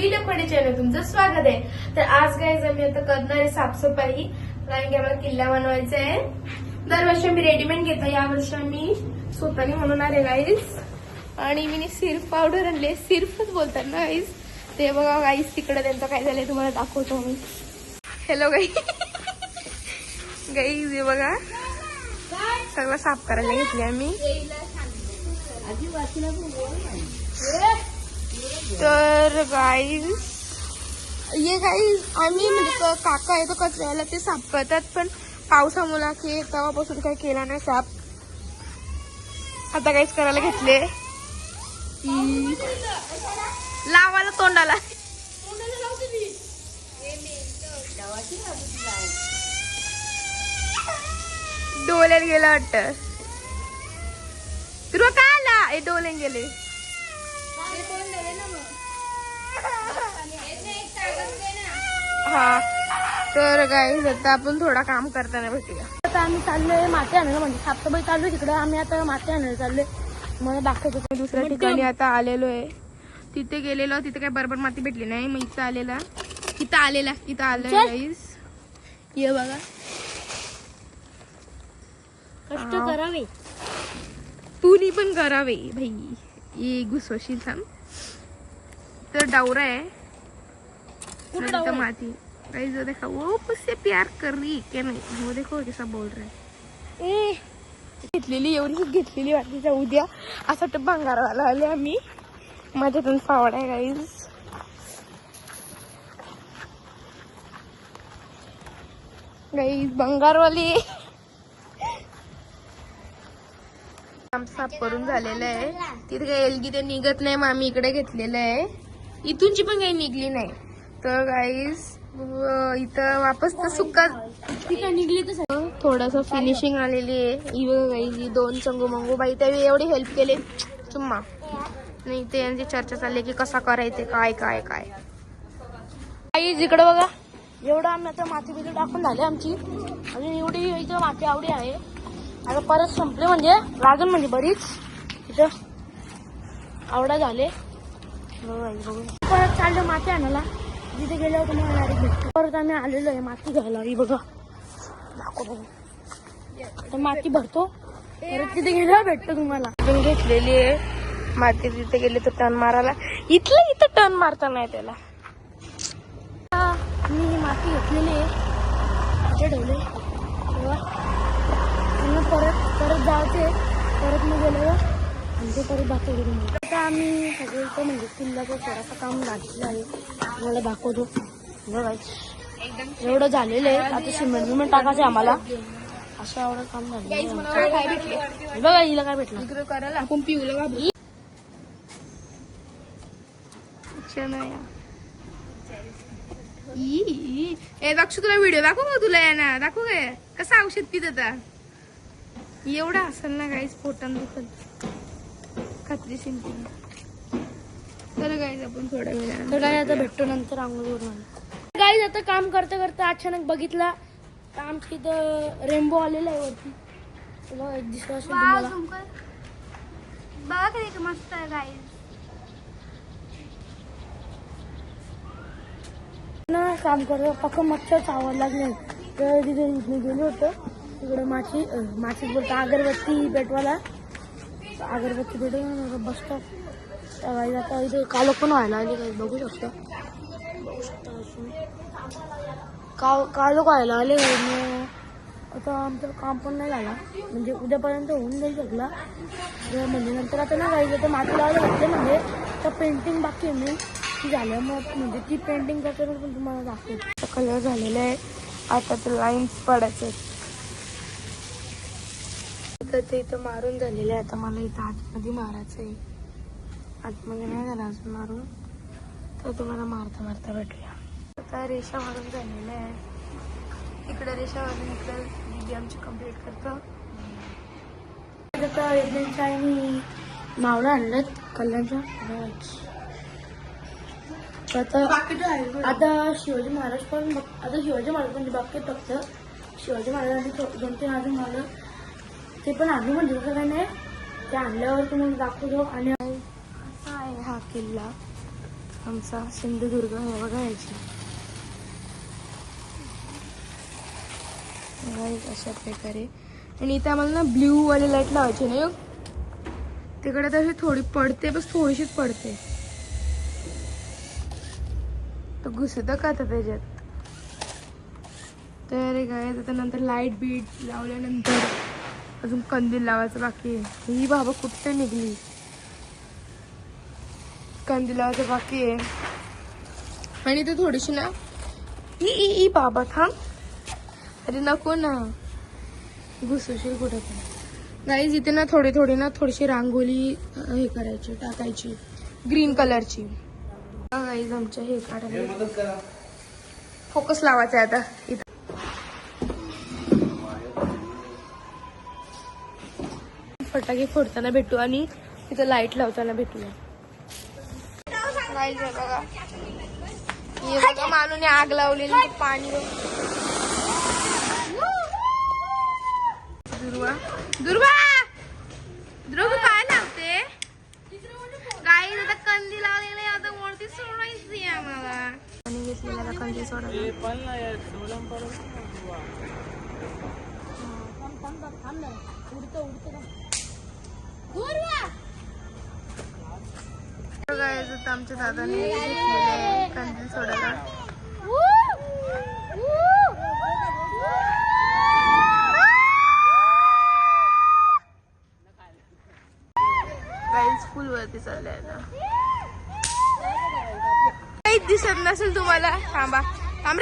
कडे चॅनल तुमचं. स्वागत आहे. तर आज गाईज आम्ही आता करणार आहे साफसफाई. कारण की आम्हाला किल्ला बनवायचा आहे. दरवर्षी आम्ही रेडीमेड घेतो. यावर्षी आम्ही स्वतःने म्हणून आले गाईज आणि मी सिर्फ पावडर आणले सिर्फच बोलतात ना गाईज ते बघा गाईज तिकडे त्यांचं काय झालंय तुम्हाला दाखवतो मी. हॅलो गाई गाईज हे बघा. सगळं साफ करायला घेतले आम्ही. तर गाईज ये गाईज आम्ही म्हणजे काका आहे तो कचऱ्याला ते साफ करतात पण पावसामुळे की तेव्हापासून काही केला नाही साफ आता काहीच करायला घेतले. की लावायला तोंडाला. डोल्यात गेला वाटत. तुला काय आला ए डोल्यात गेले. हा. तर गाईज आता आपण थोडा काम करताना भेटूया. आता आम्ही चाललोय माती आणायला म्हणजे साफसफाई चालू आहे तिकडे. आम्ही आता माती आणायला चाललोय. मला दाखवतो दुसऱ्या ठिकाणी आता आलेलो आहे तिथे गेलेलो तिथे काय बरोबर माती भेटली नाही. मग इथं आलेला. इथं आलेला इथं आलं. गाईज ये बघा. कष्ट. करावे. तूनी पण करावे भाई ये घुसवशील थांब. तर डावरा है कुठं नहीं डावरा तो है? माती गाइस वो देखा वो मुझसे प्यार कर रही क्या नहीं वो देखो कैसा बोल रहा है ए घेतलेली एवढी घेतलेली वाटलीच्या उद्या असं वाटतं भंगारवाला आले आम्ही. माझ्यातून फावड आहे गाईज गाईज भंगारवाली. काम साफ करून झालेलं आहे. तिथे काही एलगी ते निघत नाही मग आम्ही इकडे घेतलेलं आहे. इथूनची पण काही निघली नाही. तर गाईज इथं वापस तर सुका ती निघली तर थोडस फिनिशिंग आलेली आहे. इव बघा दोन चंगू मंगू बाई त्यावेळी एवढी हेल्प केली. चुम्मा. नाही ते यांची चर्चा चालली की कसा करायचे काय काय काय. आई इकडे बघा. एवढं आम्ही आता माती बिती टाकून झाली आमची. अजून एवढी इथं माती आवडी आहे. आता परत संपले म्हणजे लागेल म्हणजे बरीच. इथं आवडा झाले. परत चाललं माती आणायला. जिथे गेल्यावर तुम्हाला डायरेक्ट भेटतो परत आम्ही आलेलो आहे माती घ्यायला ही बघा. दाखव बघा. माती भरतो. परत तिथे गेल्यावर भेटतो तुम्हाला. अजून घेतलेली आहे. माती तिथे गेले तर टर्न मारायला. इथलं इथं टर्न मारता नाही त्याला. मी ही माती घेतलेली आहे. ठेवले. आणि परत परत जायचे परत मी गेलो आणि ते परत दाखवतो तुम्हाला. आता आम्ही सगळं इथं म्हणजे किल्ल्याचं थोडासा काम घातलेलं आहे. तुम्हाला दाखवतो. बघा. एवढं झालेलं आहे. आता सिमेंट बिमेंट टाकायचं आम्हाला. असं एवढं काम झालं काय भेटले? बघा हिला काय भेटलं? इकडे करायला. आपण ई. ए दक्ष तुला व्हिडिओ दाखवू का तुला या ना दाखवू काय? कसं औषध पित आता एवढा असेल ना काहीच पोटान दुखल खात्री सिंपी तर गाईज आपण थोड्या वेळानं तर काय आता भेटतो नंतर आंघोळीवरून गाईज आता काम करता करता अचानक बघितला आमच्या इथं रेनबो आलेला आहे वरती. तुला दिसलं बघा मस्त आहे गाईज ना काम करतो फक्त मच्छर चावायला लागले तर तिथे गेलो होतो. तिकडे माची अं, माचीच बोलतो अगरबत्ती पेटवाला अगरबत्ती पेटवून बसतो. त्या आता इथे कालो पण व्हायला आली काही बघू शकतो. बघू शकता अजून. काव कालो व्हायला आले आता आमचं काम पण नाही झाला. म्हणजे उद्यापर्यंत होऊन जाईल शकला म्हणजे नंतर आता ना काही तर माती लावायला घातले म्हणजे तर पेंटिंग बाकी आहे मी ती झाल्या मग म्हणजे ती पेंटिंग करताना पण तुम्हाला दाखवते. कलर झालेला आहे. आता तर लाईन्स पडायचे तर ते इथं मारून झालेलं आहे आता मला इथं आतमध्ये मारायचं आहे आतमध्ये नाही झालं अजून मारून. तर तुम्हाला मारता मारता भेटूया. आता रेषा मारून झालेल्या आहे इकडे रेषा मारून इकडे दीदी आमची कंप्लीट करतो. आता वेदनेच्या आईने मावळं आणलं कल्याणच्या आता आता शिवाजी महाराज पण आता शिवाजी महाराज म्हणजे बाकी फक्त. शिवाजी महाराजांचे थो- दोन तीन अजून आलं ते पण आम्ही म्हणजे काय नाही ते आणल्यावर तुम्हाला दाखवतो आणि असा आहे हा किल्ला. आमचा सिंधुदुर्ग हे बघा याची. अशा प्रकारे. आणि इथे आम्हाला ना ब्ल्यू वाली लाइट लावायची ना योग हो. तिकडे तशी थोडी पडते बस थोडीशीच पडते. तर घुसत का आता त्याच्यात? तर काय त्याच्यानंतर लाइट बीट लावल्यानंतर अजून कंदील लावायचं बाकी आहे. ही बाबा कुठे निघली? कंदील लावायचं बाकी आहे. आणि ते थोडीशी ना ही ही ही बाबा थांब. अरे नको ना. घुसवशील कुठे पण गाईज इथे ना थोडी थोडी ना थोडीशी रांगोळी अं, हे करायची टाकायची. ग्रीन कलरची आमच्या हे काढायला. फोकस लावायचा आहे आता. इथं. फटाके फोडताना भेटू आणि तिथं लाइट लावताना भेटूया. बघा. हे बघा मानूने आग लावलेली पाणी. दुर्वा. दुर्वा! दुर्वा तू काय लावते? गाई आता कंदी लावलेली आता वरती सोडायची आहे आम्हाला. आणि घेतलेला कंदी सोडायला. आमच्या दादाने कंदील सोडायला गाईज फुल वरती चाललंय काहीच दिसत नसेल तुम्हाला. थांबा. थांब